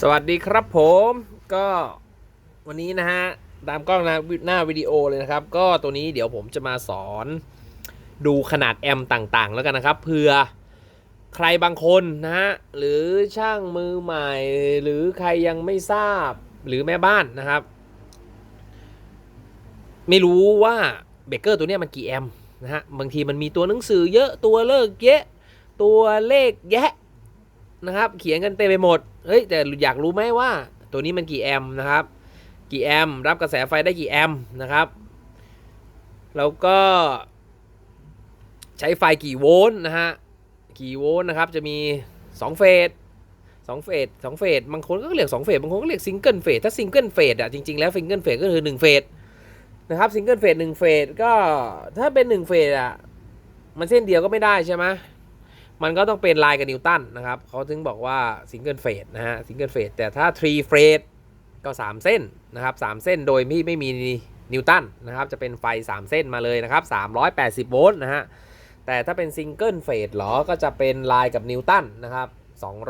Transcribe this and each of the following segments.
สวัสดีครับผมก็วันนี้นะฮะตามกล้องนะหน้าวิดีโอเลยนะครับ ก็ตัวนี้เดี๋ยวผมจะมาสอนดูขนาดแอมต่างๆ แล้วกันนะครับเผื่อใครบางคนนะฮะหรือช่างมือใหม่ หรือใครยังไม่ทราบหรือแม่บ้านนะครับ ไม่รู้ว่าเบเกอร์ตัวนี้มันกี่แอมนะฮะบางทีมันมีตัวหนังสือเยอะตัวเลิกเยอะตัวเลขแยะ นะครับ เขียนกันเต็มไปหมด เฮ้ยแต่อยากรู้ไหมว่า ตัวนี้มันกี่แอมป์นะครับ กี่แอมป์รับกระแสไฟได้กี่แอมป์นะครับ แล้วก็ใช้ไฟกี่โวลต์นะฮะ กี่โวลต์นะครับ จะมี 2 เฟส2เฟส2เฟสบางคนก็เรียก2เฟสบางคนก็เรียกซิงเกิลเฟสถ้าซิงเกิลเฟสอะจริงๆแล้วซิงเกิลเฟสก็คือ1เฟสนะครับซิงเกิลเฟส1เฟสก็ถ้าเป็น1เฟสอะมันเส้นเดียวก็ไม่ได้ใช่ไหม มันก็ต้องเป็นลายกับนิวตันนะครับเขาถึงบอกว่าซิงเกิลเฟสนะฮะซิงเกิลเฟสแต่ถ้า3เฟสก็ 3 เส้นนะครับ3เส้นโดยที่ไม่มีนิวตันนะครับจะเป็นไฟ 3 เส้นมาเลยนะครับ380 โวลต์นะฮะแต่ถ้าเป็นซิงเกิลเฟสหรอก็จะเป็นลายกับนิวตันนะครับ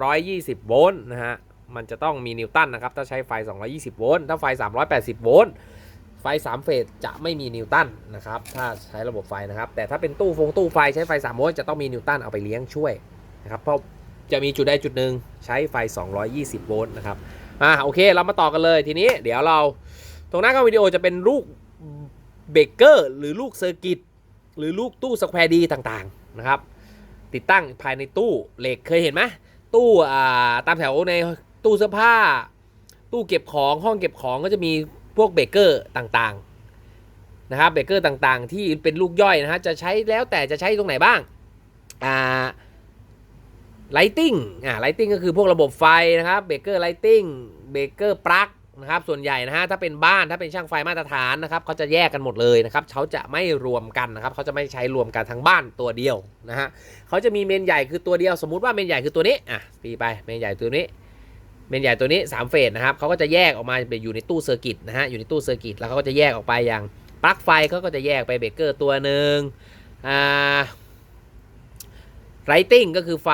220 โวลต์นะฮะมันจะต้องมีนิวตันนะครับถ้าใช้ไฟ 220 โวลต์ถ้าไฟ 380 โวลต์ ไฟ 3 เฟสจะไม่มีนิวตันนะครับ ถ้าใช้ระบบไฟนะครับ แต่ถ้าเป็นตู้ฟงตู้ไฟใช้ไฟ3โวลต์จะต้องมีนิวตันเอาไปเลี้ยงช่วยนะครับ เพราะจะมีจุดใดจุดหนึ่งใช้ไฟ 220 โวลต์นะครับ อ่าโอเค เรามาต่อกันเลยทีนี้เดี๋ยวเรา ตรงหน้ากล้องวิดีโอจะเป็นลูกเบเกอร์หรือลูกเซอร์กิตหรือลูกตู้สแควร์ดีต่างๆนะครับ ติดตั้งภายในตู้เหล็กเคยเห็นไหมตู้อ่าตามแถวในตู้เสื้อผ้า ตู้เก็บของห้องเก็บของก็จะมี พวกเบเกอร์ต่างๆนะครับเบเกอร์ต่างๆ ที่เป็นลูกย่อยนะฮะจะใช้แล้วแต่จะใช้ตรงไหนบ้างอ่าไลติงอ่าไลติงก็คือพวกระบบไฟนะครับเบเกอร์ไลติงเบเกอร์ปลั๊กนะครับส่วนใหญ่นะฮะถ้าเป็นบ้านถ้าเป็นช่างไฟมาตรฐานนะครับเขาจะแยกกันหมดเลยนะครับเขาจะไม่รวมกันนะครับเขาจะไม่ใช้รวมกันทั้งบ้านตัวเดียวนะฮะเขาจะมีเมนใหญ่คือตัวเดียว สมมุติว่าเมนใหญ่คือตัวนี้อะปีไปเมนใหญ่ตัวนี้ เมนใหญ่ตัวนี้ 3 เฟสนะครับเขาก็จะแยกออกมาไปอยู่ในตู้เซอร์กิตนะฮะอยู่ในตู้เซอร์กิตแล้วเขาก็จะแยกออกไปอย่างปลั๊กไฟเขาก็จะแยกไปเบรกเกอร์ตัวหนึ่งอ่าไรติงก็คือไฟ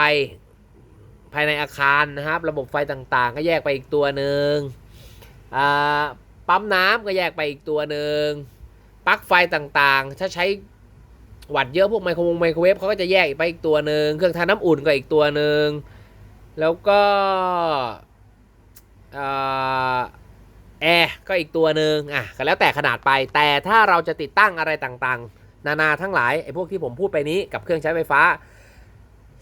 ภายในอาคารนะครับ ระบบไฟต่างๆ ก็แยกไปอีกตัวหนึ่งอ่าปั๊มน้ำก็แยกไปอีกตัวหนึ่งปลั๊กไฟต่างๆ ถ้าใช้วัดเยอะพวกไมโครวงไมโครเวฟเขาก็จะแยกไปอีกตัวหนึ่งเครื่องทำน้ำอุ่นก็อีกตัวหนึ่งแล้วก็ แอร์ก็อีกตัวหนึ่งอะก็แล้วแต่ขนาดไป แต่ถ้าเราจะติดตั้งอะไรต่างๆ นานาทั้งหลายไอ้พวกที่ผมพูดไปนี้กับเครื่องใช้ไฟฟ้า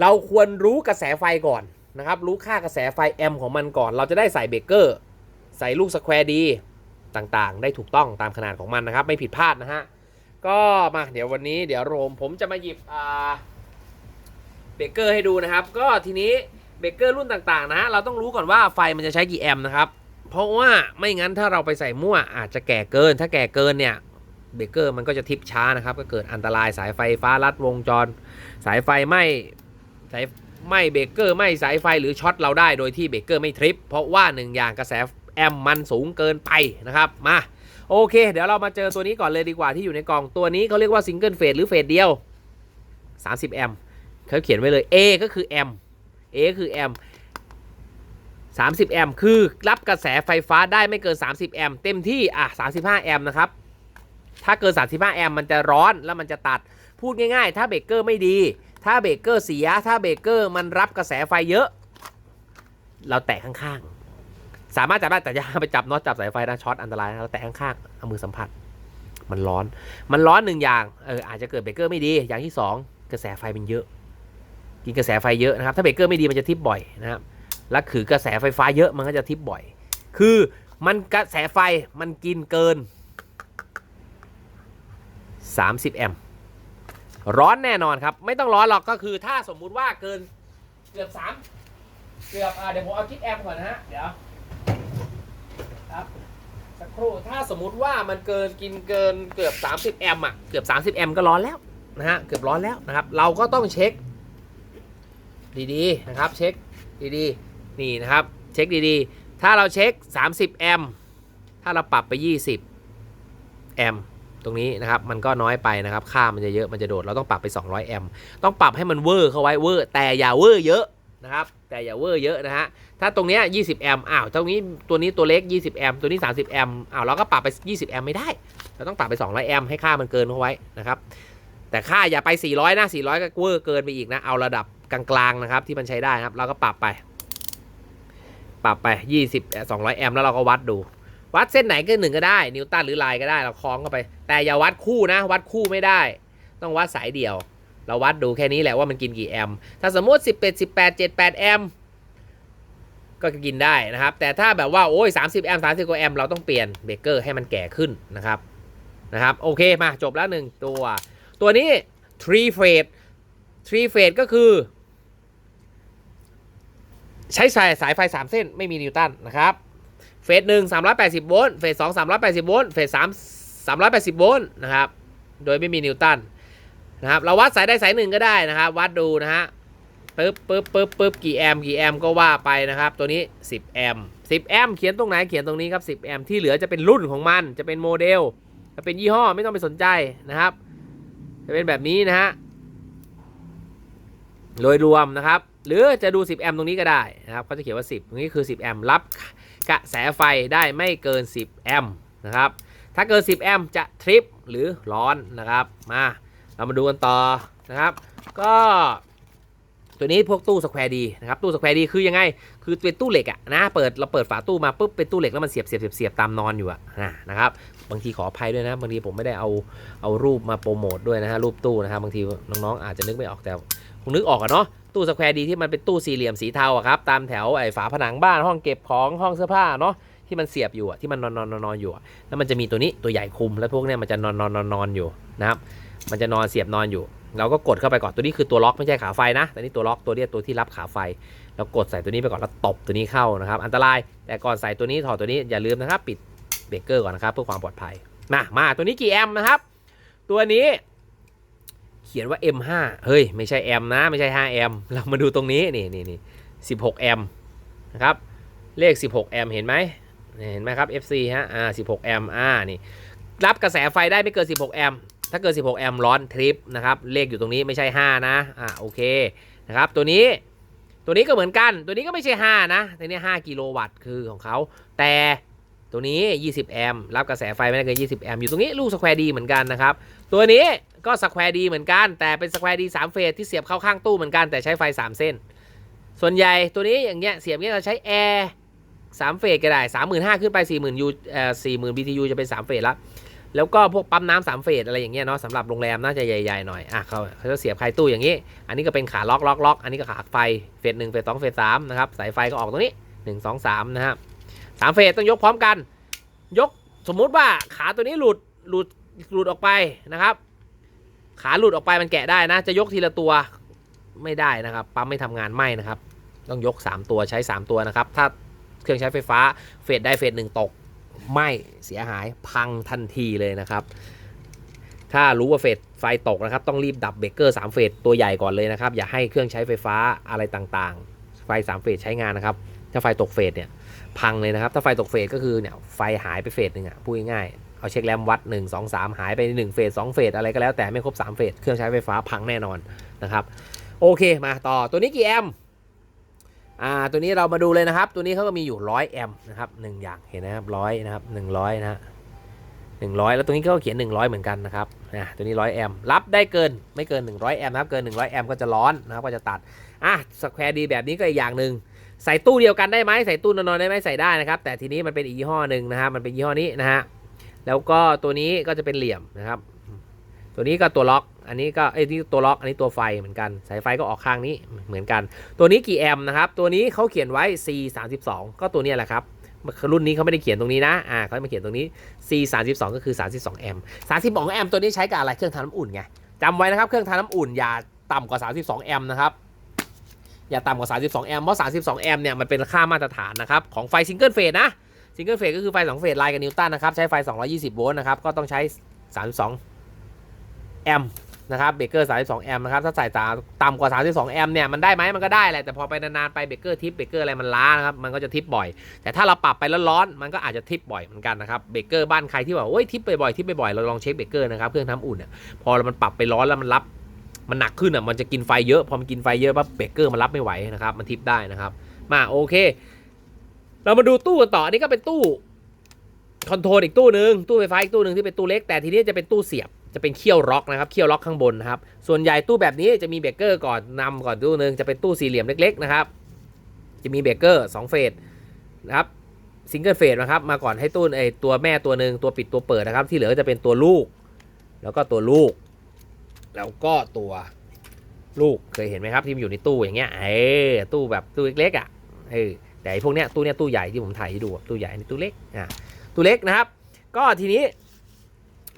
เราควรรู้กระแสไฟก่อนนะครับรู้ค่ากระแสไฟแอมของมันก่อน เราจะได้ใส่เบรกเกอร์ ใส่ลูกสแควร์ดีต่างๆ ได้ถูกต้องตามขนาดของมันนะครับ ไม่ผิดพลาดนะฮะ ก็มาเดี๋ยววันนี้เดี๋ยวโรมผมจะมาหยิบเบรกเกอร์ให้ดูนะครับ ก็ทีนี้ เบรกเกอร์รุ่นต่างๆนะฮะเราต้องรู้ก่อนว่าไฟมันจะใช้กี่แอมป์นะครับเพราะว่าไม่งั้นถ้าเราไปใส่มั่วอาจจะแก่เกิน ถ้าแก่เกินเนี่ยเบรกเกอร์มันก็จะทิปช้านะครับ ก็เกิดอันตรายสายไฟฟ้าลัดวงจร สายไฟไหม้สายไหม้เบรกเกอร์ไหม้สายไฟหรือช็อตเราได้โดยที่เบรกเกอร์ไม่ทริปเพราะว่าหนึ่งอย่างกระแสแอมมันสูงเกินไปนะครับมาโอเค เดี๋ยวเรามาเจอตัวนี้ก่อนเลยดีกว่าที่อยู่ในกล่องตัวนี้เขาเรียกว่าซิงเกิลเฟสหรือเฟสเดียว 30 แอมเขาเขียนไว้เลย A ก็คือแอม A คือแอมป์30 แอมป์คือรับกระแสไฟฟ้าได้ไม่เกิน 30 แอมป์เต็มที่อะ35 แอมป์นะครับ ถ้าเกิน 35 แอมป์มันจะร้อนแล้วมันจะตัดพูดง่ายๆ ถ้าเบรกเกอร์ไม่ดี ถ้าเบรกเกอร์เสีย ถ้าเบรกเกอร์มันรับกระแสไฟเยอะ เราแตะข้างๆ สามารถจับได้แต่อย่าไปจับน็อตจับสายไฟนะช็อตอันตรายนะเราแตะข้างๆเอามือสัมผัส มันร้อน มันร้อนหนึ่งอย่างเอออาจจะเกิดเบรกเกอร์ไม่ดีอย่างที่สองกระแสไฟมันเยอะ กินกระแสไฟเยอะนะครับ ถ้าเบรกเกอร์ไม่ดีมันจะทิปบ่อยนะครับ และคือกระแสไฟฟ้าเยอะมันก็จะทิปบ่อย คือมันกระแสไฟมันกินเกิน 30 แอมป์ร้อนแน่นอนครับ ไม่ต้องร้อนหรอกก็คือถ้าสมมุติว่าเกินเกือบ3เกือบอ่าเดี๋ยวผมเอาคิดแอมป์ก่อนนะฮะ เดี๋ยวครับสักครู่ถ้าสมมุติว่ามันเกินกินเกินเกือบ 30 แอมป์อะเกือบ 30 แอมป์ก็ร้อนแล้วนะฮะเกือบร้อนแล้วนะครับ เราก็ต้องเช็ค ดีๆนะครับเช็คดีๆนี่นะครับเช็คดีๆ ถ้าเราเช็ค 30 แอมถ้าเราปรับไป 20 แอมตรงนี้นะครับมันก็น้อยไปนะครับค่ามันจะเยอะมันจะโดดเราต้องปรับไป 200 แอมต้องปรับให้มันเวอร์เข้าไว้เวอร์แต่อย่าเวอร์เยอะนะครับแต่อย่าเวอร์เยอะนะฮะถ้าตรงเนี้ย20 แอมอ้าวตรงนี้ตัวนี้ตัวเล็ก 20 แอมตัวนี้ 30 แอมอ้าวเราก็ปรับไป 20 แอมไม่ได้ เราต้องปรับไป 200 แอมให้ค่ามันเกินเข้าไว้นะครับแต่ค่าอย่าไป 400 นะ 400 ก็เวอร์เกินไปอีกนะ เอาระดับ กลางๆนะครับ ที่มันใช้ได้ครับ เราก็ปรับไป ปรับไป 20 200 แอมป์แล้วเราก็วัดดู วัดเส้นไหนก็หนึ่งก็ได้ นิวตันหรือลายก็ได้เราคล้องเข้าไป แต่อย่าวัดคู่นะ วัดคู่ไม่ได้ ต้องวัดสายเดียว เราวัดดูแค่นี้แหละว่ามันกินกี่แอมป์ถ้าสมมติ 11 18 78 แอมป์ก็กินได้นะครับ แต่ถ้าแบบว่าโอ้ย30 แอมป์30กว่าแอมป์เราต้องเปลี่ยนเบรกเกอร์ให้มันแก่ขึ้นนะครับนะครับโอเคมาจบแล้วหนึ่งตัว ตัวนี้ three phase three phase ก็คือ ใช้สายสายไฟ 3 เส้นไม่มีนิวตันนะครับ เฟสหนึ่ง380โวลต์เฟสสอง380โวลต์เฟสสาม380โวลต์นะครับ โดยไม่มีนิวตันนะครับ เราวัดสายได้สายหนึ่งก็ได้นะครับ วัดดูนะฮะปึ๊บปึ๊บปึ๊บปึ๊บกี่แอมป์กี่แอมป์ก็ว่าไปนะครับ ตัวนี้ 10 แอมป์10 แอมป์เขียนตรงไหนเขียนตรงนี้ครับ 10 แอมป์ที่เหลือจะเป็นรุ่นของมัน จะเป็นโมเดล จะเป็นยี่ห้อไม่ต้องไปสนใจนะครับ จะเป็นแบบนี้นะฮะ โดยรวมนะครับ หรือจะดู 10 แอมป์ตรงนี้ก็ได้นะครับเขาจะเขียนว่า 10 ตรงนี้คือ 10 แอมป์รับกระแสไฟได้ไม่เกิน 10 แอมป์นะครับ ถ้าเกิน 10 แอมป์จะทริปหรือร้อนนะครับ มาเรามาดูกันต่อนะครับ ก็ตัวนี้พวกตู้สแควร์ดีนะครับตู้สแควร์ดีคือยังไง คือเป็นตู้เหล็กอะนะเปิดเราเปิดฝาตู้มาปุ๊บเป็นตู้เหล็กแล้วมันเสียบเสียบเสียบเสียบตามนอนอยู่อะนะนะครับบางทีขออภัยด้วยนะบางทีผมไม่ได้เอาเอารูปมาโปรโมทด้วยนะฮะรูปตู้นะครับบางทีน้องๆอาจจะนึกไม่ออกแต่คงนึกออกอะเนาะ ตู้สแควร์ดีที่มันเป็นตู้สี่เหลี่ยมสีเทาครับตามแถวไอ้ฝาผนังบ้านห้องเก็บของห้องเสื้อผ้าเนาะที่มันเสียบอยู่ที่มันนอนนอนนอนอยู่แล้วมันจะมีตัวนี้ตัวใหญ่คุมแล้วพวกเนี้ยมันจะนอนนอนนอนนอนอยู่นะครับมันจะนอนเสียบนอนอยู่ เราก็กดเข้าไปก่อนตัวนี้คือตัวล็อกไม่ใช่ขาไฟนะแต่นี่ตัวล็อกตัวเนี้ยตัวที่รับขาไฟแล้วกดใส่ตัวนี้ไปก่อนแล้วตบตัวนี้เข้านะครับ อันตรายแต่ก่อนใส่ตัวนี้ถอดตัวนี้อย่าลืมนะครับ ปิดเบรกเกอร์ก่อนนะครับเพื่อความปลอดภัยมามาตัวนี้กี่แอมป์นะครับ ตัวนี้ เขียนว่า M5 เฮ้ย ไม่ใช่แอมนะ ไม่ใช่5แอมเรามาดูตรงนี้ นี่นี่นี่16แอมนะครับ เลข 16แอมเห็นไหมเห็นไหมครับ FC ฮะ อ่า 16แอมอ่า นี่ รับกระแสไฟได้ไม่เกิน 16แอมถ้าเกิน 16แอมร้อนทริปนะครับ เลขอยู่ตรงนี้ไม่ใช่ 5 นะ อ่า โอเค นะครับ ตัวนี้ ตัวนี้ก็เหมือนกัน ตัวนี้ก็ไม่ใช่ 5 นะ ตัวนี้ 5 กิโลวัตต์คือของเขา แต่ตัวนี้ 20 แอมรับกระแสไฟไม่ได้เกิน 20 แอมอยู่ตรงนี้ลูกสแควร์ดีเหมือนกันนะครับ ตัวนี้ ก็สแควร์ดีเหมือนกัน แต่เป็นสแควร์ดี3เฟสที่เสียบเข้าข้างตู้เหมือนกันแต่ใช้ไฟ 3 เส้น ส่วนใหญ่ตัวนี้อย่างเงี้ยเสียบเงี้ยเราใช้แอร์3เฟสก็ได้35,000ขึ้นไป40,000ยูเอ่อ40,000 BTU จะเป็น3เฟสละแล้วก็พวกปั๊มน้ำสามเฟสอะไรอย่างเงี้ยเนาะสำหรับโรงแรมน่าจะใหญ่ๆหน่อยอะเขาเขาจะเสียบไขตู้อย่างนี้ อันนี้ก็เป็นขาล็อกล็อกล็อกอันนี้ก็ขาไฟเฟสหนึ่งเฟสสองเฟสสามนะครับสายไฟก็ออกตรงนี้หนึ่งสองสามนะครับสามเฟสต้องยกพร้อมกัน ยกสมมุติว่าขาตัวนี้หลุดหลุดหลุดออกไปนะครับ ขาหลุดออกไปมันแกะได้นะ จะยกทีละตัวไม่ได้นะครับ ปั๊มไม่ทำงานไม่นะครับ ต้องยก 3 ตัวใช้ 3 ตัวนะครับ ถ้าเครื่องใช้ไฟฟ้าเฟสได้เฟสหนึ่งตกไหม่เสียหายพังทันทีเลยนะครับ ถ้ารู้ว่าเฟสไฟตกนะครับ ต้องรีบดับเบรกเกอร์3เฟสตัวใหญ่ก่อนเลยนะครับ อย่าให้เครื่องใช้ไฟฟ้าอะไรต่างๆ ไฟ3เฟสใช้งานนะครับ ถ้าไฟตกเฟสเนี่ยพังเลยนะครับ ถ้าไฟตกเฟสก็คือเนี่ยไฟหายไปเฟสหนึ่งอะพูดง่ายๆ เอาเช็คแรมวัด 1 2 3 หายไป 1 เฟส2เฟสอะไรก็แล้วแต่ไม่ครบ 3 เฟส เครื่องใช้ไฟฟ้าพังแน่นอนนะครับ โอเคมาต่อตัวนี้กี่แอมอ่าตัวนี้เรามาดูเลยนะครับ ตัวนี้เขาก็มีอยู่ 100 แอมนะครับหนึ่งอย่างเห็นนะครับร้อยนะครับ100นะฮะ100แล้วตัวนี้เขาก็เขียน 100 เหมือนกันนะครับอ่าตัวนี้ 100 แอมรับได้เกินไม่เกิน 100 แอมนะครับเกิน 100 แอมก็จะร้อนนะครับก็จะตัดอะสแควร์ดีแบบนี้ก็อีกอย่างหนึ่งใส่ตู้เดียวกันได้ไหมใส่ตู้นอนได้ไหมใส่ได้นะครับแต่ทีนี้มันเป็นอีกยี่ห้อหนึ่งนะครับมันเป็นยี่ห้อนี้นะฮะ แล้วก็ตัวนี้ก็จะเป็นเหลี่ยมนะครับ ตัวนี้ก็ตัวล็อก อันนี้ก็ไอ้ยนี่ตัวล็อกอันนี้ตัวไฟเหมือนกัน สายไฟก็ออกข้างนี้เหมือนกัน ตัวนี้กี่แอมป์นะครับ ตัวนี้เขาเขียนไว้ C 3 2ก็ตัวนี้แหละครับรุ่นนี้เขาไม่ได้เขียนตรงนี้นะ อ่าเขามาเขียนตรงนี้ C 3 2ก็คือ 32 แอมป์ 32 แอมป์ตัวนี้ใช้กับอะไร เครื่องทำน้ำอุ่นไงจำไว้นะครับ เครื่องทำน้ำอุ่นอย่าต่ำกว่า 32 แอมป์นะครับ อย่าต่ำกว่า 32 แอมป์ เพราะ 32 แอมป์เนี่ยมันเป็นค่ามาตรฐานนะครับของไฟซิงเกิลเฟสนะ ซิงเกิลเฟสก็คือไฟ2เฟสไลน์กับนิวตันนะครับ ใช้ไฟ 220 โวลต์นะครับ ก็ต้องใช้ 32 แอมป์นะครับ เบรกเกอร์ 32 แอมป์นะครับ ถ้าใส่ตาต่ำกว่า 32 แอมป์เนี่ย มันได้ไหมมันก็ได้แหละ แต่พอไปนานๆ ไปเบรกเกอร์ทิป เบรกเกอร์อะไรมันล้านะครับ มันก็จะทิปบ่อย แต่ถ้าเราปรับไปแล้วร้อนมันก็อาจจะทิปบ่อยเหมือนกันนะครับ เบรกเกอร์บ้านใครที่บอกโอ้ยทิปบ่อยๆ ทิปบ่อยๆ เราลองเช็คเบรกเกอร์นะครับ เครื่องทำอุ่นเนี่ยพอมันปรับไปร้อนแล้วมันรับ มันหนักขึ้นอะ มันจะกินไฟเยอะ พอมันกินไฟเยอะปั๊บเบรกเกอร์มันรับไม่ไหวนะครับ มันทิปได้นะครับ มาโอเค เรามาดูตู้กันต่ออันนี้ก็เป็นตู้คอนโทรลอีกตู้หนึ่งตู้ไฟฟ้าอีกตู้หนึ่งที่เป็นตู้เล็กแต่ทีนี้จะเป็นตู้เสียบจะเป็นเคี่ยวล็อกนะครับเคี่ยวล็อกข้างบนนะครับส่วนใหญ่ตู้แบบนี้จะมีเบกเกอร์ก่อนนำก่อนตู้หนึ่งจะเป็นตู้สี่เหลี่ยมเล็กๆนะครับจะมีเบกเกอร์สองเฟสนะครับซิงเกิลเฟสนะครับมาก่อนให้ตู้ไอตัวแม่ตัวหนึ่งตัวปิดตัวเปิดนะครับ ที่เหลือก็จะเป็นตัวลูก แล้วก็ตัวลูก แล้วก็ตัวลูกเคยเห็นไหมครับที่มันอยู่ในตู้อย่างเงี้ยเออตู้แบบตู้เล็กๆอะเออ แต่พวกเนี้ยตู้เนี้ยตู้ใหญ่ที่ผมถ่ายให้ดูตู้ใหญ่นี่ตู้เล็กอะตู้เล็กนะครับ ก็ทีนี้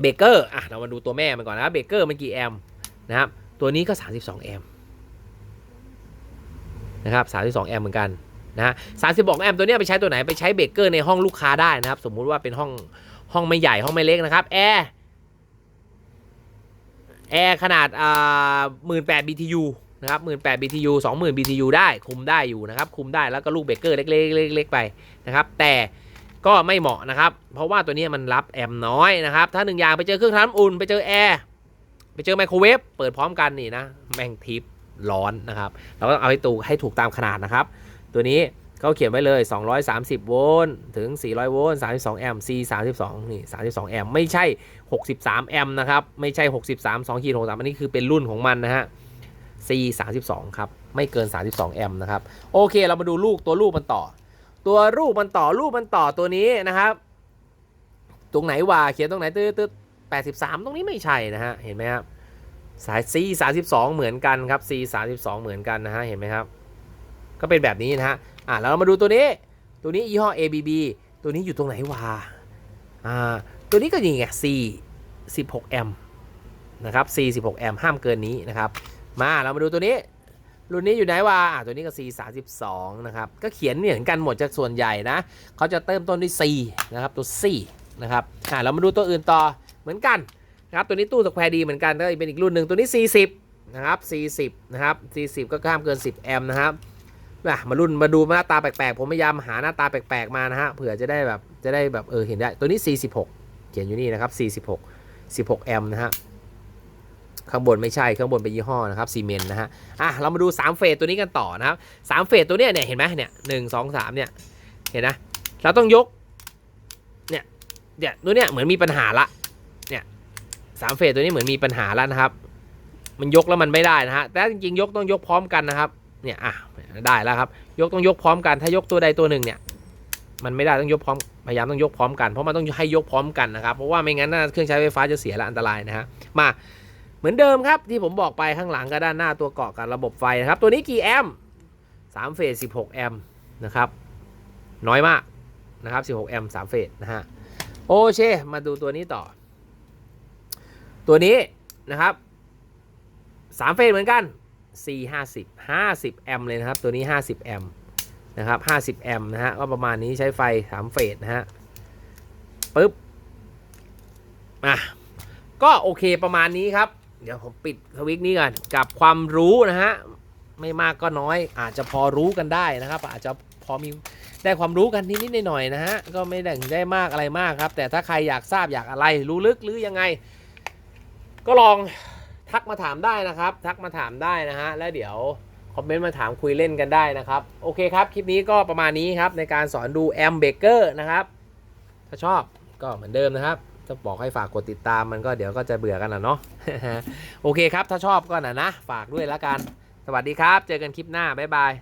เบเกอร์อะเรามาดูตัวแม่มันก่อนนะเบเกอร์มันกี่แอมนะครับตัวนี้ก็ 32 แอมนะครับ32 แอมเหมือนกันนะฮะ32แอมตัวนี้ไปใช้ตัวไหนไปใช้เบเกอร์ในห้องลูกค้าได้นะครับ สมมุติว่าเป็นห้องห้องไม่ใหญ่ห้องไม่เล็กนะครับแอร์แอร์ขนาดอ่าหมื่นแปด BTU นะครับหมื่นแปด BTU สองหมื่น BTU ได้คุมได้อยู่นะครับ คุมได้แล้วก็ลูกเบเกอร์เล็กๆเล็กๆไปนะครับ แต่ก็ไม่เหมาะนะครับ เพราะว่าตัวนี้มันรับแอมน้อยนะครับ ถ้าหนึ่งอย่างไปเจอเครื่องทำน้ำอุ่น ไปเจอแอร์ไปเจอไมโครเวฟเปิดพร้อมกันนี่นะ แม่งทิปร้อนนะครับ เราก็ต้องเอาให้ตูให้ถูกตามขนาดนะครับ ตัวนี้เขาเขียนไว้เลย 230 โวลต์ถึง 400 โวลต์32 แอมป์ C 32นี่ 32 แอมป์ ไม่ใช่ 63 แอมป์นะครับ ไม่ใช่ 63 2ขีด63อันนี้คือเป็นรุ่นของมันนะฮะ C 32ครับ ไม่เกิน 32 แอมป์นะครับ โอเค เรามาดูลูกตัวลูกมันต่อ ตัวลูกมันต่อลูกมันต่อตัวนี้นะครับ ตรงไหนวะเขียนตรงไหนตืดตืด83ตรงนี้ไม่ใช่นะฮะ เห็นไหมครับ สาย C 32เหมือนกันครับ C 32เหมือนกันนะฮะ เห็นไหมครับ ก็เป็นแบบนี้นะฮะ อะแล้วเรามาดูตัวนี้ ตัวนี้ยี่ห้อ ABB ตัวนี้อยู่ตรงไหนวะอ่า ตัวนี้ก็นี่ไง C 16 แอมป์นะครับ C 16 แอมป์ห้ามเกินนี้นะครับ มาเรามาดูตัวนี้ รุ่นนี้อยู่ไหนวะอ่าตัวนี้ก็ C 32นะครับ ก็เขียนเหมือนกันหมดจากส่วนใหญ่นะเขาจะเติมต้นด้วย C นะครับ ตัว C นะครับอ่าเรามาดูตัวอื่นต่อเหมือนกันนะครับ ตัวนี้ตู้สแควร์ดีเหมือนกันก็เป็นอีกรุ่นหนึ่งตัวนี้ 40 นะครับ 40 นะครับ 40 ก็ห้ามเกิน 10 แอมป์นะครับมารุ่นมาดูหน้าตาแปลกๆ ผมพยายามหาหน้าตาแปลกๆมานะฮะเผื่อจะได้แบบจะได้แบบเออเห็นได้ตัวนี้ 46 เขียนอยู่นี่นะครับ 46 16 แอมป์นะฮะ ข้างบนไม่ใช่ข้างบนเป็นยี่ห้อนะครับซีเมนต์นะฮะอะเรามาดู3เฟสตัวนี้กันต่อนะครับ3เฟสตัวเนี้ยเนี่ยเห็นไหมเนี่ยหนึ่งสองสามเนี่ยเห็นนะเราต้องยกเนี่ยเนี่ยตัวเนี้ยเหมือนมีปัญหาละเนี่ยสามเฟสตัวนี้เหมือนมีปัญหาแล้วนะครับ มันยกแล้วมันไม่ได้นะฮะแต่จริงๆยกต้องยกพร้อมกันนะครับเนี่ยอะได้แล้วครับยกต้องยกพร้อมกันถ้ายกตัวใดตัวหนึ่งเนี่ยมันไม่ได้ต้องยกพร้อมพยายามต้องยกพร้อมกันเพราะมันต้องให้ยกพร้อมกันนะครับเพราะว่าไม่งั้นเครื่องใช้ไฟฟ้าจะเสียและอันตรายนะฮะมา เหมือนเดิมครับที่ผมบอกไปข้างหลังกับด้านหน้าตัวเกาะกับระบบไฟนะครับ ตัวนี้กี่แอมป์3เฟส16แอมป์นะครับน้อยมากนะครับ16แอมป์3เฟสนะฮะโอเคมาดูตัวนี้ต่อ ตัวนี้นะครับ3เฟสเหมือนกัน C 50 50 แอมป์เลยนะครับ ตัวนี้ 50 แอมป์นะครับ 50 แอมป์นะฮะก็ประมาณนี้ใช้ไฟ 3 เฟสนะฮะปึ๊บอะก็โอเคประมาณนี้ครับ เดี๋ยวผมปิดสวิตช์นี้ก่อนกับความรู้นะฮะไม่มากก็น้อย อาจจะพอรู้กันได้นะครับ อาจจะพอมีได้ความรู้กันนิดๆหน่อยๆนะฮะก็ไม่ได้ได้มากอะไรมากครับ แต่ถ้าใครอยากทราบอยากอะไรรู้ลึกหรือยังไง ก็ลองทักมาถามได้นะครับ ทักมาถามได้นะฮะแล้วเดี๋ยวคอมเมนต์มาถามคุยเล่นกันได้นะครับ โอเคครับ คลิปนี้ก็ประมาณนี้ครับในการสอนดูแอมเบเกอร์นะครับ ถ้าชอบก็เหมือนเดิมนะครับ จะบอกให้ฝากกดติดตามมันก็เดี๋ยวก็จะเบื่อกันนะเนาะโอเคครับ ถ้าชอบก็นะนะ ฝากด้วยละกัน สวัสดีครับ เจอกันคลิปหน้า บ๊ายบาย